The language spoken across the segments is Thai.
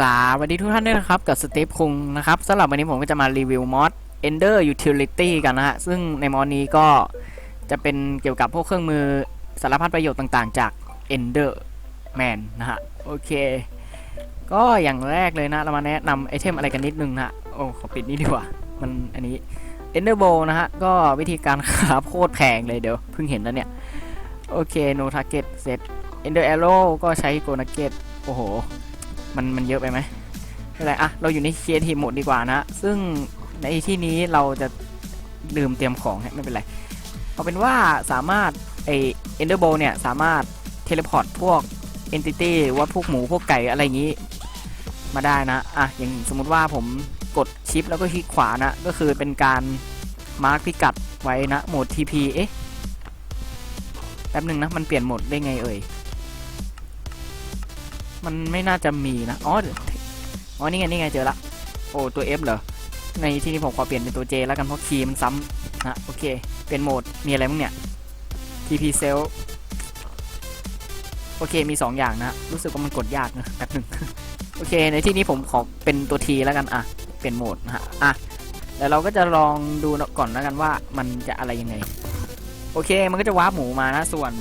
สวัสดีทุกท่านด้วยนะครับ กับสตีฟคุงนะครับสำหรับวันนี้ผมก็จะมารีวิวมอด Ender Utility กันนะฮะ ซึ่งในมอดนี้ก็จะเป็นเกี่ยวกับพวกเครื่องมือสารพัดประโยชน์ต่างๆ จาก Ender Man นะฮะ โอเค ก็อย่างแรกเลยนะ เรามาแนะนำไอเทมอะไรกันนิดนึงนะโอ้ขอปิดนี้ดีกว่า มันอันนี้ Ender Bow นะฮะ ก็วิธีการคราฟโคตรแพงเลยเดี๋ยวเพิ่งเห็นแล้วเนี่ย โอเค no target set Ender Arrow ก็ใช้ Go Nugget โอ้โห มันมันเยอะไปไหมไม่เป็นไรอะเราอยู่ใน Creative Mode ดีกว่านะ ซึ่งในที่นี้เราจะลืมเตรียมของฮะไม่เป็นไร เอาเป็นว่าสามารถไอ Ender Bow เนี่ย สามารถเทเลพอร์ตพวก Entity หรือว่าพวกหมูพวกไก่อะไรอย่างนี้มาได้นะ อะ อย่างสมมุติว่าผมกดชิปแล้วก็คลิกขวานะ ก็คือเป็นการมาร์คพิกัดไว้นะ โหมด TP เอ๊ะ แป๊บหนึ่งนะ มันเปลี่ยนโหมดได้ไงเอ่ย มันไม่น่าจะมีนะ อ๋อ อ๋อ นี่ไง นี่ไง เจอละ โอ้ ตัว F เหรอ ในที่นี้ผมขอเปลี่ยนเป็นตัว J แล้วกัน เพราะคีย์มันซ้ำนะ โอเค เป็นโหมด มีอะไรบ้างเนี่ย TP Cell โอเค มี 2 อย่างนะ รู้สึกว่ามันกดยากนะแป๊บหนึ่งโอเค ในที่นี้ผมขอเป็นตัว T แล้วกัน อะ เป็นโหมดนะฮะ อะแล้วเราก็จะลองดูก่อนแล้วกันว่ามันจะอะไรยังไง โอเค มันก็จะวาร์ปหมูมานะ ส่วน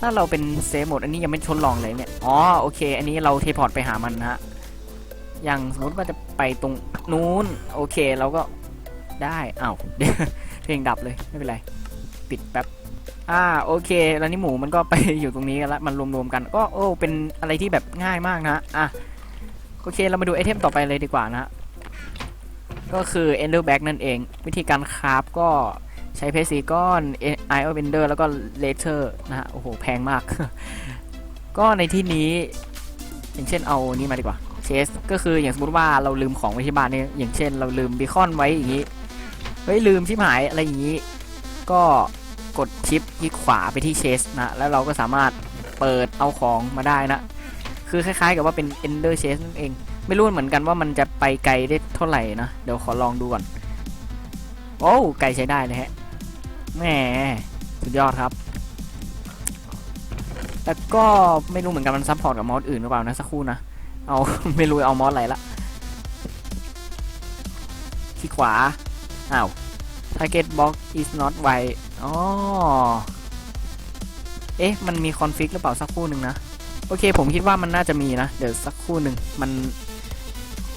ถ้าเราเป็นเซฟโหมดอันนี้ยังไม่ทดลองเลยเนี่ย อ๋อโอเค อันนี้เราเทพอร์ตไปหามันนะฮะ อย่างสมมติว่าจะไปตรงนู้นโอเคเราก็ได้อ้าวเดี๋ยวเพลงดับเลยไม่เป็นไร ปิดแป๊บ อ่าโอเค แล้วนี่หมูมันก็ไปอยู่ตรงนี้กันละมันรวมๆกัน ก็โอ้เป็นอะไรที่แบบง่ายมากนะอะโอเคเรามาดูไอเทมต่อไปเลยดีกว่านะก็คือ Ender Bag นั่นเอง วิธีการคราฟก็ ช้เพชรสีก้อนไอโอเบนเดอร์แล้วก็เลเทอร์นะฮะ โอ้โห แพงมาก ก็ในที่นี้ อย่างเช่นเอานี้มาดีกว่าเชสก็คืออย่างสมมติว่าเราลืมของไว้ที่บ้านเนี่ยอย่างเช่น เราลืมบีคอนไว้อย่างนี้เฮ้ยลืมชิบหายอะไรอย่างนี้ ก็กดชิปที่ขวาไปที่เชสนะแล้วเราก็สามารถเปิดเอาของมาได้นะ คือคล้ายๆ กับว่าเป็น Ender Chest นั่นเอง ไม่รู้เหมือนกันว่ามันจะไปไกลได้เท่าไหร่นะ เดี๋ยวขอลองดูก่อน โอ้ไกลใช้ได้เลยฮะ แหมสุดยอดครับแต่ก็ไม่รู้เหมือนกันมันซัพพอร์ตกับมอสอื่นหรือเปล่านะสักครู่นะ เอา ไม่รู้เอามอสอะไรละที่ขวา อ้าว target box is not wide อ๋อ เอ๊ะ มันมีคอนฟิกหรือเปล่าสักครู่หนึ่งนะ โอเค ผมคิดว่ามันน่าจะมีนะ เดี๋ยวสักครู่หนึ่งมัน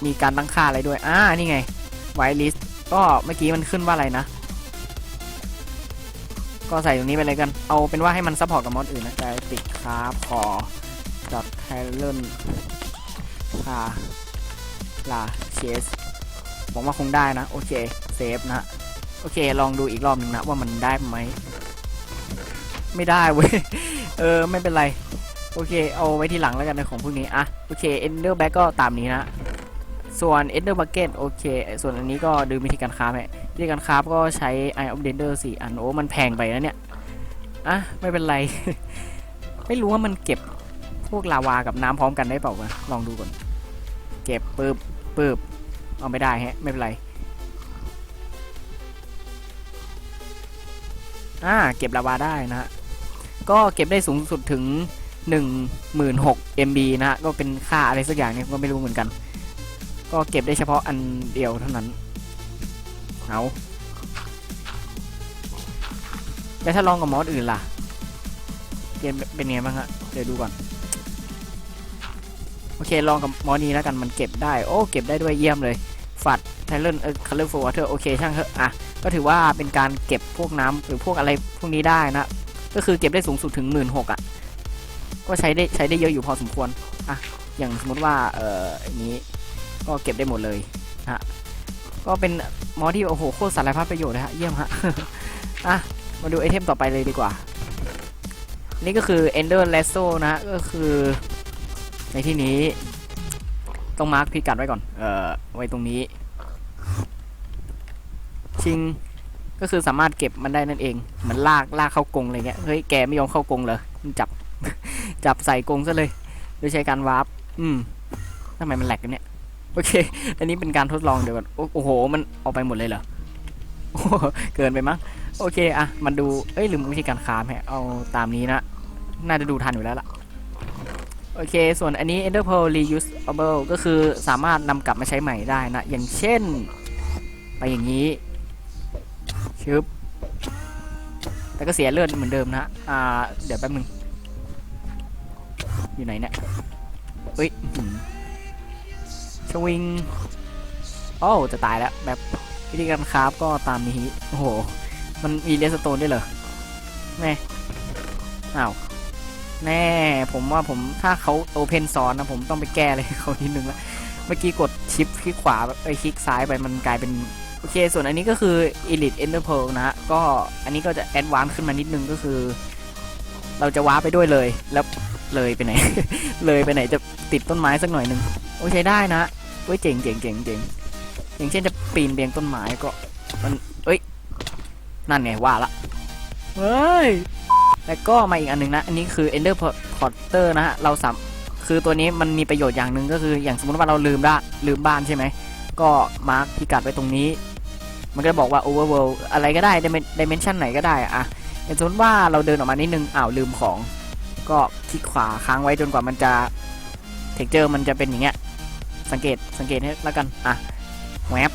มีการตั้งค่าอะไรด้วย อ่า นี่ไง white list ก็เมื่อกี้มันขึ้นว่าอะไรนะ ก็ใส่ตรงนี้ไปเลยกัน เอาเป็นว่าให้มันซัพพอร์ตกับมอดอื่นนะแต่ติดคราฟคอดอทไทเลนพาลาเชสผมว่าคงได้นะ โอเค เซฟนะ โอเค ลองดูอีกรอบหนึ่งนะ ว่ามันได้ไหม ไม่ได้เว้ย เออ ไม่เป็นไร โอเค เอาไว้ที่หลังแล้วกันในของพวกนี้ อะ โอเค Ender Bag ก็ตามนี้นะ ส่วน Ender Bucket โอเค ส่วนอันนี้ก็ดูวิธีการคราฟฮะวิธีการคราฟก็ใช้ Eye of Dender สี่อันโอ้มันแพงไปนะเนี่ยอะไม่เป็นไร ไม่รู้ว่ามันเก็บพวกลาวากับน้ำพร้อมกันได้เปล่าวะลองดูก่อน เก็บปึบปึบเอาไม่ได้ฮะ ไม่เป็นไรอ่าเก็บลาวาได้นะฮะ ก็เก็บได้สูงสุดถึง 16,000 MB นะฮะ ก็เป็นค่าอะไรสักอย่างเนี่ยก็ไม่รู้เหมือนกัน ก็เก็บได้เฉพาะอันเดียวเท่านั้น เอาแล้วถ้าลองกับมอสอื่นล่ะ เกมเป็นไงบ้างฮะ เดี๋ยวดูก่อน โอเค ลองกับมอสนี้แล้วกัน มันเก็บได้ โอ้ เก็บได้ด้วยเยี่ยมเลย ฝัดไทเลนเออคัลเลอร์ฟูวอเตอร์ โอเค ช่างเถอะ อะ ก็ถือว่าเป็นการเก็บพวกน้ำหรือพวกอะไรพวกนี้ได้นะ ก็คือเก็บได้สูงสุดถึงหมื่นหกอะ ก็ใช้ได้ใช้ได้เยอะอยู่พอสมควร อะ อย่างสมมติว่า เอ่ออันนี้ ก็เก็บได้หมดเลยฮะก็เป็นมอที่โอ้โหโคตรสารพัดประโยชน์เลยฮะเยี่ยมฮะอะมาดูไอเทมต่อไปเลยดีกว่า นี่ก็คือ Ender Lasso นะฮะก็คือ ในที่นี้ ต้องมาร์คพิกัดไว้ก่อน เอ่อ ไว้ตรงนี้ ชิงก็คือสามารถเก็บมันได้นั่นเองมือนลากลากเข้ากรงอะไรเงี้ย เฮ้ย แกไม่ยอมเข้ากรงเลยจับ จับใส่กรงซะเลย โดยใช้การวาร์ป อืมทำไมมันแหลกกันเนี่ย โอเค อันนี้เป็นการทดลองเดี๋ยวก่อนโอ้โห มันออกไปหมดเลยเหรอเกินไปมั้งโอเคอะมันดูเอ้ยลืมวิธีการคาฟแฮะเอาตามนี้นะ น่าจะดูทันอยู่แล้วล่ะ โอเค ส่วนอันนี้ Ender Pearl reusable ก็คือสามารถนำกลับมาใช้ใหม่ได้นะ อย่างเช่น ไปอย่างนี้ชึบแต่ก็เสียเลือดเหมือนเดิมนะ อ่า เดี๋ยวแป๊บนึง อยู่ไหนเนี่ยเฮ้ย วิง โอ้จะตายแล้ว แบบวิธีการคราฟก็ตามนี้โอ้โห มันมีเลสโตนด้วยเหรอ แม่อ้าว แน่ ผมว่าผมถ้าเขาโอเพนซอนนะผมต้องไปแก้เลยเขานิดนึงละเมื่อกี้กดชิปคลิกขวาไปคลิกซ้ายไปมันกลายเป็นโอเค ส่วนอันนี้ก็คือ Elite Ender Pearl นะฮะ ก็อันนี้ก็จะแอดวานซ์ขึ้นมานิดนึงก็คือ เราจะว้าไปด้วยเลย แล้วเลยไปไหน เลยไปไหนจะติดต้นไม้สักหน่อยหนึงโอเคได้นะ เว้ยเจ๋งเจ๋งเจ๋งเจ๋งอย่างเช่นจะปีนเบียงต้นไม้ก็มันเอ้ยนั่นไงว่าละเฮ้ยแล้วก็มาอีกอันหนึ่งนะ อันนี้คือ Ender Porter นะฮะ เราสัมคือตัวนี้มันมีประโยชน์อย่างหนึ่งก็คือ อย่างสมมติว่าเราลืมได้ลืมบ้านใช่ไหม ก็มาร์คพิกัดไว้ตรงนี้ มันก็บอกว่า overworld อะไรก็ได้ dimension ไหนก็ได้อะอย่างสมมติว่าเราเดินออกมานิดนึง อ้าวลืมของ ก็คลิกขวาค้างไว้จนกว่ามันจะ texture มันจะเป็นอย่างเงี้ย สังเกตสังเกตให้แล้วกันอะแวบ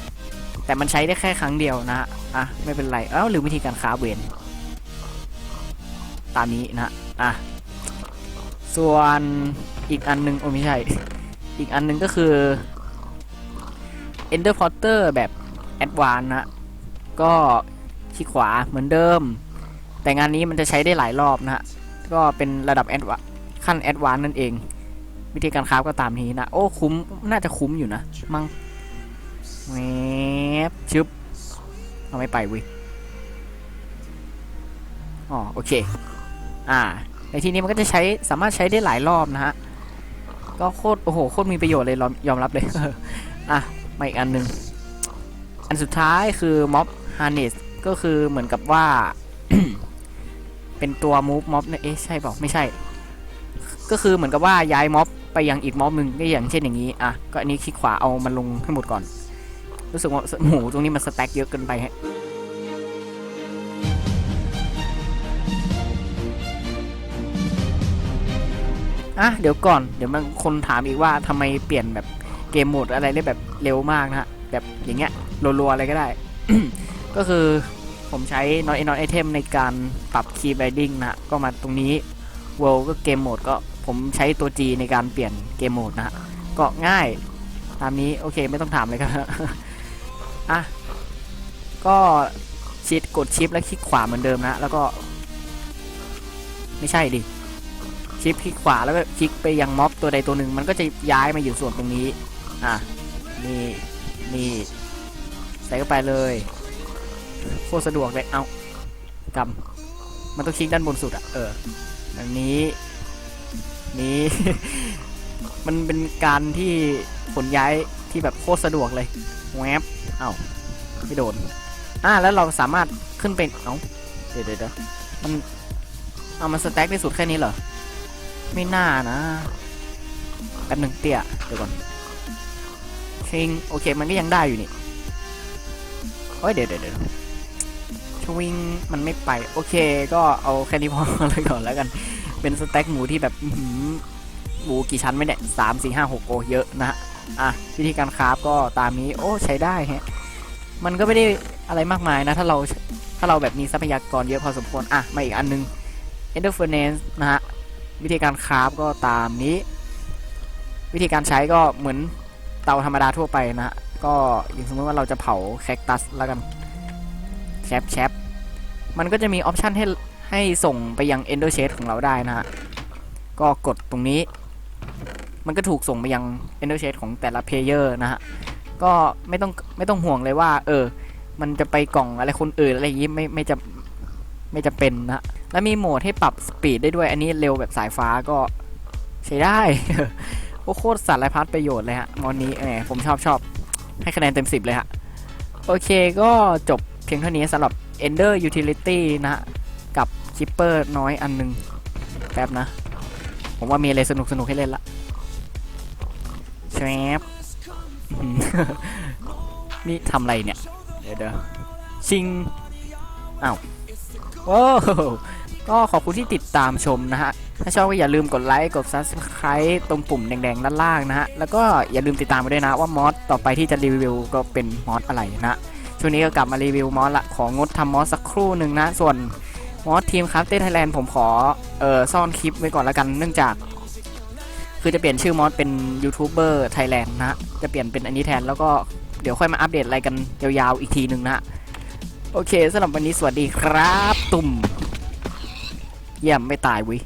แต่มันใช้ได้แค่ครั้งเดียวนะฮะอะไม่เป็นไรเอ้าลืมวิธีการค้าเวนตามนี้นะฮะอะส่วนอีกอันหนึงโอ้ไม่ใช่ อีกอันหนึงก็คือ Ender Porter แบบ Advanced นะก็คลิกขวาเหมือนเดิม แต่งานนี้มันจะใช้ได้หลายรอบนะฮะก็เป็นระดับ Advanced ขั้น Advanced นั่นเอง วิธีการคราฟก็ตามนี้นะ โอ้คุ้มน่าจะคุ้มอยู่นะ มั้งแวบชึบเอาไม่ไปเว้ยอ๋อโอเค อ่า ในที่นี้มันก็จะใช้สามารถใช้ได้หลายรอบนะฮะ ก็โคตร โอ้โห โคตรมีประโยชน์เลยยอมยอมรับเลย อะ มาอีกอันหนึ่งอันสุดท้ายคือ Mob Harness ก็คือเหมือนกับว่า เป็นตัว move mob เนี่ยเอ๊ะใช่เปล่าไม่ใช่ ก็คือเหมือนกับว่าย้ายม็อบ ไปยังอีกม็อบหนึ่งก็อย่างเช่นอย่างนี้อะก็อันนี้คลิกขวาเอามันลงให้หมดก่อน รู้สึกว่าโอ้โหตรงนี้มันสแต็กเยอะเกินไปฮะอะเดี๋ยวก่อนเดี๋ยวมันคนถามอีกว่าทำไมเปลี่ยนแบบเกมโหมดอะไรได้แบบเร็วมากนะฮะแบบอย่างเงี้ยรัวๆอะไรก็ได้ ก็คือผมใช้ not not item ในการปรับ key binding นะฮะก็มาตรงนี้ world ก็เกมโหมดก็ ผมใช้ตัว G ในการเปลี่ยนเกมโหมดนะฮะก็ง่ายตามนี้โอเคไม่ต้องถามเลยครับอะก็ชิดกดชิปแล้วคลิกขวาเหมือนเดิมนะแล้วก็ ไม่ใช่ดิชิปคลิกขวาแล้วก็คลิกไปยังม็อบตัวใดตัวหนึ่งมันก็จะย้ายมาอยู่ส่วนตรงนี้ อะนี่นี่ใส่เข้าไปเลยโคตรสะดวกเลยเอากำมันต้องคลิกด้านบนสุดอะเอออันนี้ นี้มันเป็นการที่ขนย้ายที่แบบโคตรสะดวกเลยแวบเอ้าไม่โดนอ่าแล้วเราสามารถขึ้นเป็นเอ้าเดี๋ยวเดี๋ยวมันเอามันสแต็กได้สุดแค่นี้เหรอ ไม่น่านะแป๊บหนึ่งเตี้ยเดี๋ยวก่อนชิงโอเคมันก็ยังได้อยู่นี่โอ้ยเดี๋ยวเดี๋ยวเดี๋ยวชวิงมันไม่ไป โอเคก็เอาแค่นี้พอเลยก่อนแล้วกัน เป็นสเต็กหมูที่แบบหมูกี่ชั้นไม่เนี่ยสามสี่ห้าหกโอเยอะนะฮะอะวิธีการคราฟก็ตามนี้โอ้ใช้ได้ฮะมันก็ไม่ได้อะไรมากมายนะ ถ้าเราถ้าเราแบบมีทรัพยากรเยอะพอสมควรอะมาอีกอันนึง Ender Furnace นะฮะวิธีการคราฟก็ตามนี้ วิธีการใช้ก็เหมือนเตาธรรมดาทั่วไปนะฮะก็อย่างสมมติว่าเราจะเผาแคคตัสแล้วกันแชปแชปมันก็จะมีออปชันให้ ให้ส่งไปยัง Ender Chest ของเราได้นะฮะ ก็กดตรงนี้ มันก็ถูกส่งไปยัง Ender Chest ของแต่ละเพลเยอร์นะฮะ ก็ไม่ต้องไม่ต้องห่วงเลยว่า เออ มันจะไปกล่องอะไรคนอื่นอะไรอย่างนี้ไม่ไม่จะไม่จะเป็นนะฮะแล้วมีโหมดให้ปรับสปีดได้ด้วย อันนี้เร็วแบบสายฟ้าก็ใช้ได้โอ้โคตรสารพัดประโยชน์เลยฮะมอนนี้แหมผมชอบชอบให้คะแนนเต็ม 10 เลยฮะ โอเคก็จบเพียงเท่านี้สำหรับ Ender Utility นะฮะ กับชิปเปอร์น้อยอันหนึงแป๊บนะ ผมว่ามีอะไรสนุกสนุกให้เล่นละแชบนี่ทำอะไรเนี่ย เดี๋ยวเดี๋ยวชิงอ้าวโว้ก็ขอบคุณที่ติดตามชมนะฮะ ถ้าชอบก็อย่าลืมกดไลค์ กด subscribe ตรงปุ่มแดงๆด้านล่างนะฮะ แล้วก็อย่าลืมติดตามไปด้วยนะว่ามอสต่อไปที่จะรีวิวก็เป็นมอสอะไรนะ ช่วงนี้ก็กลับมารีวิวมอสละของงดทำมอสสักครู่หนึ่งนะ ส่วน มอสทีมครับเต้ไทยแลนด์ผมขอเออซ่อนคลิปไว้ก่อนละกันเนื่องจาก คือจะเปลี่ยนชื่อมอสเป็นยูทูบเบอร์ไทยแลนด์นะจะเปลี่ยนเป็นอันนี้แทนแล้วก็เดี๋ยวค่อยมาอัปเดตอะไรกันยาวๆอีกทีหนึ่งนะโอเคสำหรับวันนี้สวัสดีครับ ตุ่มเยี่ยมไม่ตายวิ